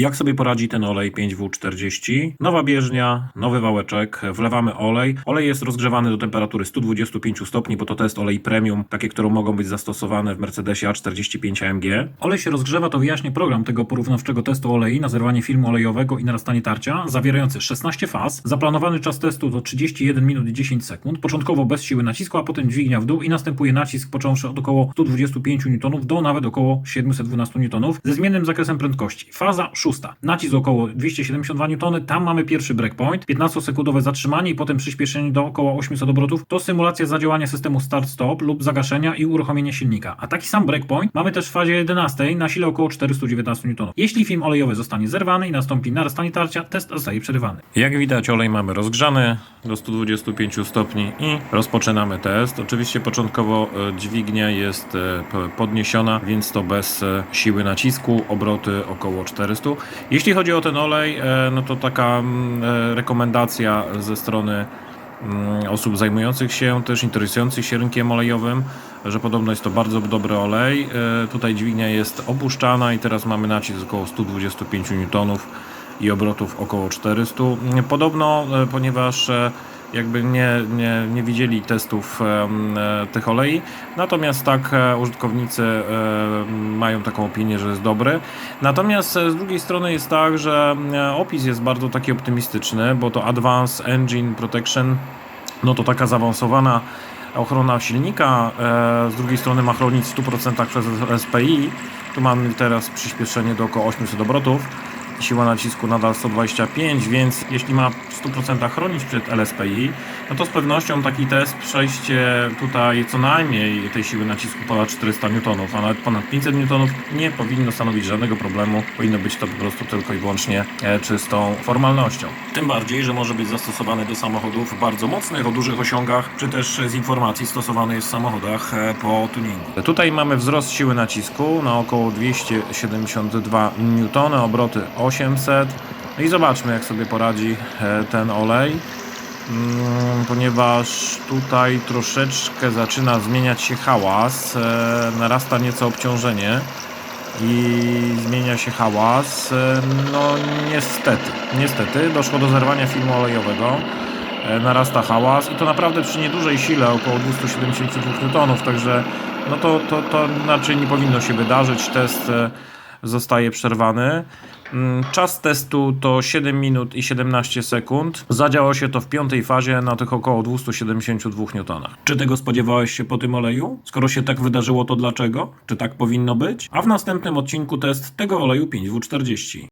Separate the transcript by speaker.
Speaker 1: Jak sobie poradzi ten olej 5W40? Nowa bieżnia, nowy wałeczek, wlewamy olej. Olej jest rozgrzewany do temperatury 125 stopni, bo to test olej premium, takie, które mogą być zastosowane w Mercedesie A45 AMG. Olej się rozgrzewa, to wyjaśnię program tego porównawczego testu olei na zerwanie filmu olejowego i narastanie tarcia, zawierający 16 faz. Zaplanowany czas testu to 31 minut i 10 sekund, początkowo bez siły nacisku, a potem dźwignia w dół i następuje nacisk począwszy od około 125 N do nawet około 712 N ze zmiennym zakresem prędkości. Faza szósta. Nacisk około 272 N, tam mamy pierwszy breakpoint, 15-sekundowe zatrzymanie i potem przyspieszenie do około 800 obrotów. To symulacja zadziałania systemu start-stop lub zagaszenia i uruchomienia silnika. A taki sam breakpoint mamy też w fazie 11 na sile około 419 N. Jeśli film olejowy zostanie zerwany i nastąpi narastanie tarcia, test zostaje przerywany. Jak widać olej mamy rozgrzany do 125 stopni i rozpoczynamy test. Oczywiście początkowo e, dźwignia jest e, podniesiona, więc to bez e, siły nacisku, obroty około 400. Jeśli chodzi o ten olej, no to taka mm, rekomendacja ze strony mm, osób zajmujących się, też interesujących się rynkiem olejowym, że podobno jest to bardzo dobry olej. Tutaj dźwignia jest opuszczana i teraz mamy nacisk około 125 N i obrotów około 400. Podobno, e, ponieważ e, jakby nie, nie, nie widzieli testów e, tych olei, natomiast tak użytkownicy mają taką opinię, że jest dobry. Natomiast z drugiej strony jest tak, że opis jest bardzo taki optymistyczny, bo to Advanced Engine Protection, no to taka zaawansowana ochrona silnika, z drugiej strony ma chronić w 100% przez SPI. Tu mamy teraz przyspieszenie do około 800 obrotów. Siła nacisku nadal 125, więc jeśli ma w 100% chronić przed LSPI, no to z pewnością taki test przejście tutaj co najmniej tej siły nacisku ponad 400 N, a nawet ponad 500 N nie powinno stanowić żadnego problemu. Powinno być to po prostu tylko i wyłącznie e, czystą formalnością. Tym bardziej, że może być zastosowany do samochodów bardzo mocnych, o dużych osiągach, czy też z informacji stosowany jest w samochodach e, po tuningu. Tutaj mamy wzrost siły nacisku na około 272 N, obroty 800. No i zobaczmy, jak sobie poradzi e, ten olej. Mm, Ponieważ tutaj troszeczkę zaczyna zmieniać się hałas, e, narasta nieco obciążenie i zmienia się hałas. E, No niestety, niestety doszło do zerwania filmu olejowego. Narasta hałas i to naprawdę przy niedużej sile, około 272 N, także no to, to, to raczej nie powinno się wydarzyć. Test zostaje przerwany. Mm, Czas testu to 7 minut i 17 sekund. Zadziało się to w piątej fazie na tych około 272 newtonach. Czy tego spodziewałeś się po tym oleju? Skoro się tak wydarzyło, to dlaczego? Czy tak powinno być? A w następnym odcinku test tego oleju 5W40.